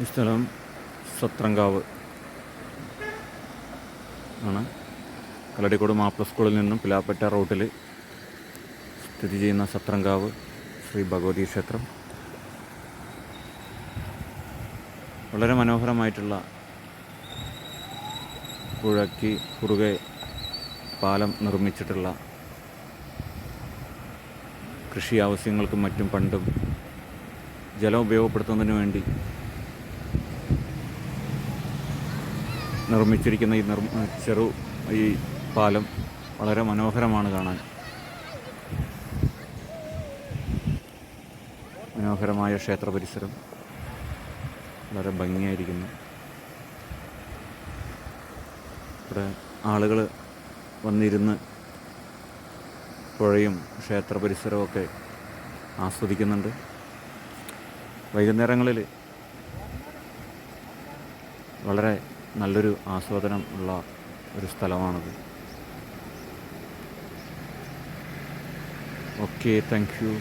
ഈ സ്ഥലം സത്രങ്കാവ് ആണ്. കല്ലടിക്കോട് മാപ്പിള സ്കൂളിൽ നിന്നും പിലാപ്പറ്റ റൂട്ടിൽ സ്ഥിതി ചെയ്യുന്ന സത്രങ്കാവ് ശ്രീ ഭഗവതി ക്ഷേത്രം. വളരെ മനോഹരമായിട്ടുള്ള പുഴയ്ക്ക് കുറുകെ പാലം നിർമ്മിച്ചിട്ടുള്ള കൃഷി ആവശ്യങ്ങൾക്കും മറ്റും പണ്ടും ജലം ഉപയോഗപ്പെടുത്തുന്നതിന് വേണ്ടി നിർമ്മിച്ചിരിക്കുന്ന ഈ ചെറു ഈ പാലം വളരെ മനോഹരമാണ് കാണാൻ. മനോഹരമായ ക്ഷേത്ര പരിസരം. വളരെ ഭംഗിയായിരിക്കുന്നു. ഇവിടെ ആളുകൾ വന്നിരുന്ന് പുഴയും ക്ഷേത്ര പരിസരമൊക്കെ ആസ്വദിക്കുന്നുണ്ട്. വൈകുന്നേരങ്ങളിൽ വളരെ നല്ലൊരു ആസ്വാദനം ഉള്ള ഒരു സ്ഥലമാണത്. Okay thank you